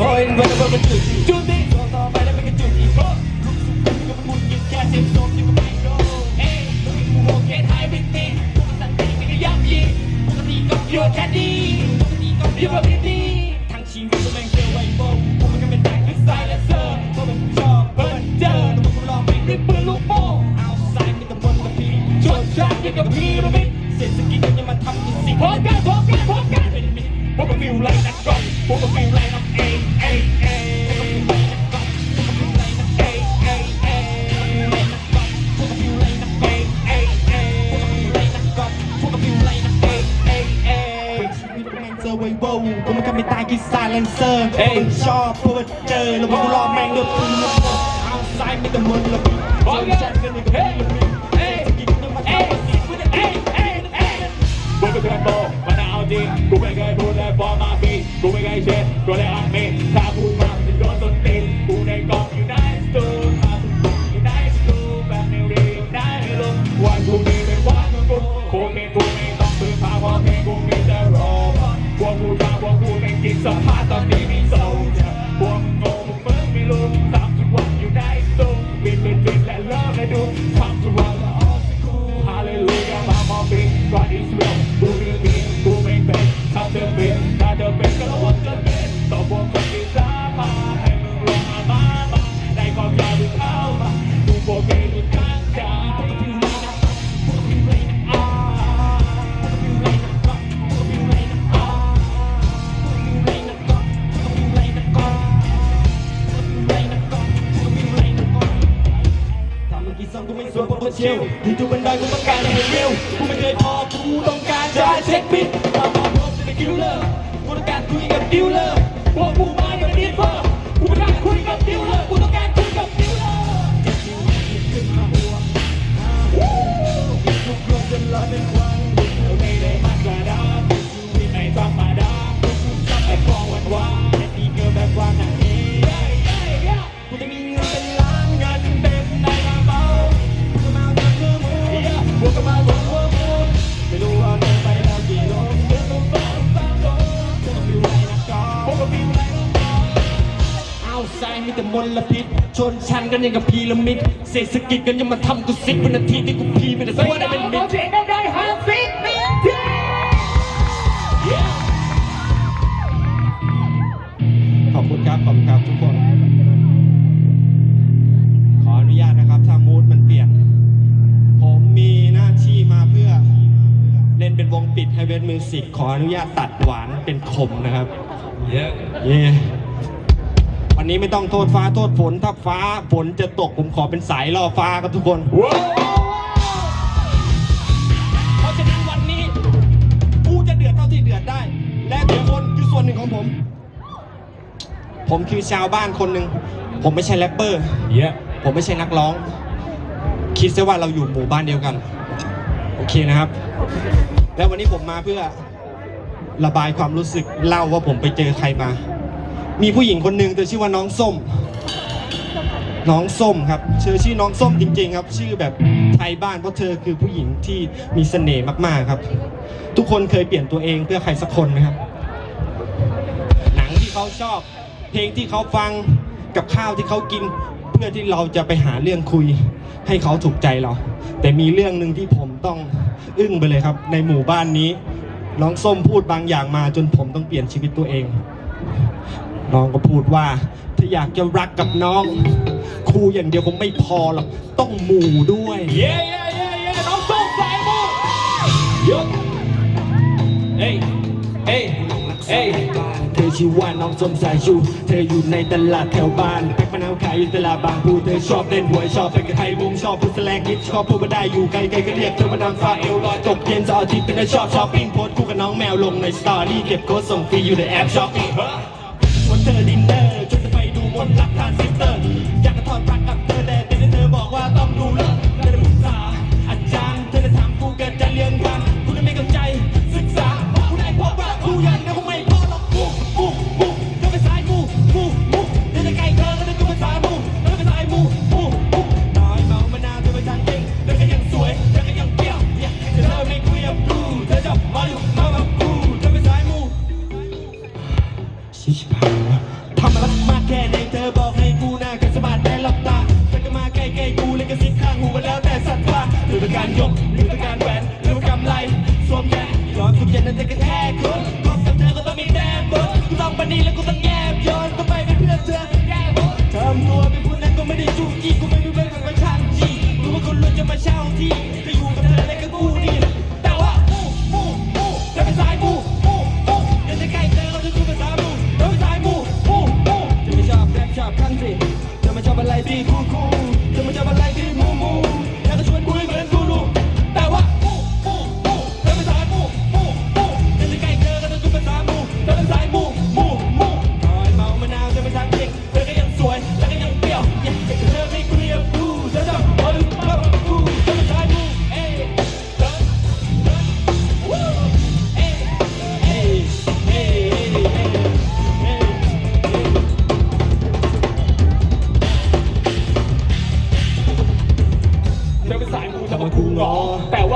โอ้ยเวลามันจุดจุดนี้ต่อไปแล้วมันจุดอีกเพราะลูกสุดก็เป็นมันยิงแค่เสียงโซมที่มันไม่โดนเอ้ยมึงโอเคถ่ายวินตี้พวกติไม่ได้ยับยีปกติก็เยอะแค่นี้ปกติก็เยอะแบบนี้ทั้งชีวิตก็แม่งเจอไวโบพวกมันก็เป็นแต่คือสายและเซอร์เพราะมันชอบเพราะมันเจอแล้วมันลองไปด้วยปืนลูกโป่งเอาสายมีแต่บนกับพี่ชนชาติกับพี่ระบิดเศรษฐกิจก็ยังมาทำสิ่งพร้อมกันพร้อมกันพร้อมกันเป็นมิตรพวกมันฟิลไลน์นักกอล์ฟพวกมันฟิลไล เจอไวโบกูมันก็ไม่ตายกินซาเลนเซอร์มึงชอบเพราะว่าเจอแล้วมึงรอแม่งด้วยปืนลูกโป่งเอาซ้ายมีแต่มึงแล้วพี่ชนฉันก็นี่ก็พี่เอ้ยกินน้ำมันเอ้ยเอ้ยเอ้ยเอ้ยกูไม่เคยโตมันเอาจริงกูไม่เคยพูดเลยฟอร์มาฟีกูไม่เคยเช็ดกูเลยอัดเมนถ้าพูด ไม่สวยว่าเชลที่ทุกบันไดกูต้องการให้เร็วกูไม่เคยพอกูต้องการจะเช็คบินตามมาพบจะเป็นคิวเลอร์กูต้องการคุยกับดิวเลอร์พวกกูมาอย่างนี้เฟอร์กูไม่กล้าคุยกับดิวเลอร์กูต้องการ เอาทรายมีแต่มลพิษ ชนชั้นกันยังกับพีระมิด เศรษฐกิจกันยังมาทำกูสิบวินาทีที่กูพีไม่ได้สักวันได้เป็นมิตรได้ห้าสิบปีขอบคุณครับ ขอบคุณครับทุกคน ขออนุญาตนะครับ ถ้ามูดมันเปลี่ยน ผมมีหน้าที่มาเพื่อ เล่นเป็นวงปิดให้เวทมิวสิกขออนุญาตตัดหวานเป็นขมนะครับ เย่วันนี้ไม่ต้องโทษฟ้าโทษฝน ถ้าฟ้าฝนจะตกผมขอเป็นสายล่อฟ้าครับทุกคน เพราะฉะนั้นวันนี้กูจะเดือดเท่าที่เดือดได้ และทุกคนคือส่วนหนึ่งของผม ผมคือชาวบ้านคนหนึ่ง ผมไม่ใช่แรปเปอร์ เย้ผมไม่ใช่นักร้อง คิดซะว่าเราอยู่หมู่บ้านเดียวกัน โอเคนะครับ แล้ววันนี้ผมมาเพื่อ ระบายความรู้สึกเล่าว่าผมไปเจอใครมา มีผู้หญิงคนหนึ่งเธอชื่อว่าน้องส้ม น้องส้มครับเธอชื่อน้องส้มจริง ๆ ครับ ชื่อแบบไทยบ้านเพราะเธอคือผู้หญิงที่มีเสน่ห์มากๆครับ ทุกคนเคยเปลี่ยนตัวเองเพื่อใครสักคนไหมครับ หนังที่เขาชอบ เพลงที่เขาฟังกับข้าวที่เขากินเพื่อที่เราจะไปหาเรื่องคุยให้เขาถูกใจเรา แต่มีเรื่องหนึ่งที่ผมต้องอึ้งไปเลยครับ ในหมู่บ้านนี้ น้องส้มพูดบางอย่างมาจนผมต้องเปลี่ยนชีวิตตัวเอง น้องก็พูดว่าถ้าอยากจะรักกับน้อง ครูอย่างเดียวคงไม่พอหรอกต้องหมู่ด้วย เย้เย้เย้เย้น้องส้มสายมูยกเอ้ยเอ้ยเอ้ย เธอชื่อว่าน้องสมสายชู เธออยู่ในตลาดแถวบ้านแพ็คมะนาวขายอยู่ตลาดบางปูเธอชอบเล่นหวยชอบเปกับไทยมุงชอบพูดแสลงคิดชอบพูดมาได้อยู่ไกลไกลก็เรียกเธอมาดามฟ้าเอวลอยตกเย็นเสาร์อาทิตย์เป็นชอบช้อปปิ้งโพสต์คู่กับน้องแมวลงในสตอรี่เก็บโค้ดส่งฟรีอยู่ในแอปช้อปปิ้งวันเธอดินเนอร์จนเธอไปดูมนต์รักทานซิสเตอร์อยากกระทอนรัก ชิชพังทำอะไรมากแค่ไหนเธอบอกให้กูหน้ากันสบัดได้หลับตาเธอก็มาใกล้ๆกูเลยกระซิบข้างหูมาแล้วแต่สัตว์ป่าหรือเป็นการยกหรือเป็นการแหวนหรือเป็นกำไรสวมแย่ย้อนคุณยันนั้นจะกระแทกคนพบกับเธอก็ต้องมีแต้มบนกูต้องปนีแล้วกูต้องแยบยนต้องไปเป็นเพื่อนเธอแย่บนทำตัวเป็นผู้นั้นก็ไม่ได้จู้จี้กูไม่รู้เรื่องของคนช่างจี้รู้ว่าคนรวยจะมาเช่าที่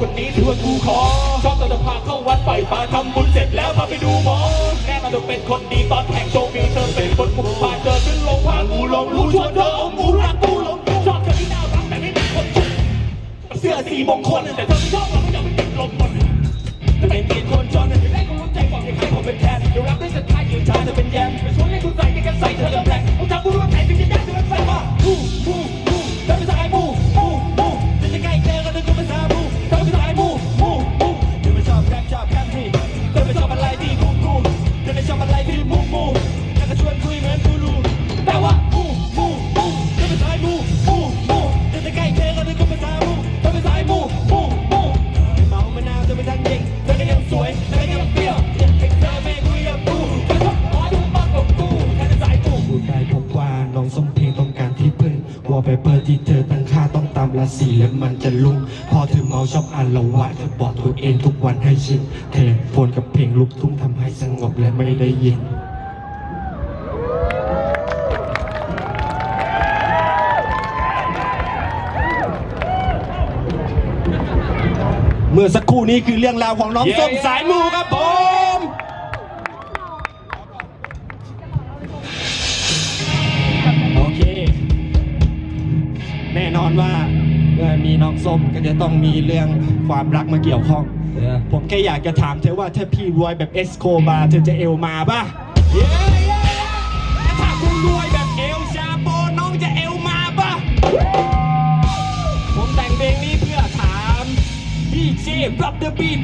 คนนี้ถือว่ากูขอ ชอบตอนจะพาเข้าวัดปล่ปลาทำบุญเสร็จแล้วพาไปดูหมอ แน่นอนจะเป็นคนดีตอนแข่งโชว์มีเธอเป็นคนผูกพาเจอขึ้นลงพากูลงรู้ชวนเธอเอากูรักกูลงกูชอบเธอที่น่ารักแต่ไม่เป็นคนชุเสื้อสีมงคลแต่เธอไม่ชอบเราไม่ยอมเป็นติดลมบนจะเป็นเกียรติคนจนแต่ได้คนรู้ใจกว่าใครผมเป็นแทนเดี๋ยวรักได้สุดท้ายเดี๋ยวช้าจะเป็นแยมไปช่วยันจะลุก พอถึงเมาชอบอันละวะเธอบอกตัวเองทุกวันให้ชินเทโฟนกับเพลงลุกทุ่งทำให้สงบและไม่ได้ยินเมื่อสักครู่นี้คือเรื่องราวของน้องส้มสายมูครับผ้มก็จะต้องมีเรื่องความรักมาเกี่ยวข้อง ผมแค่อยากจะถามเธอว่าถ้าพี่รวยแบบเอสโคบาเธอจะเอลมาป่ะถ้าคุณรวยแบบเอลชาโปน้องจะเอลมาป่ะ ผมแต่งเพลงนี้เพื่อถามดีเจรับเดอะบีท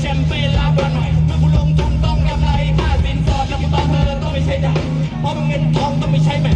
แชมเปญลาบหน่อยเมื่อกูลงทุนต้องกำไรค่าสินสอดแล้วกูต้องเธอต้องไม่ใช่ดาเพราะมึงเงินทองต้องไม่ใช่แม่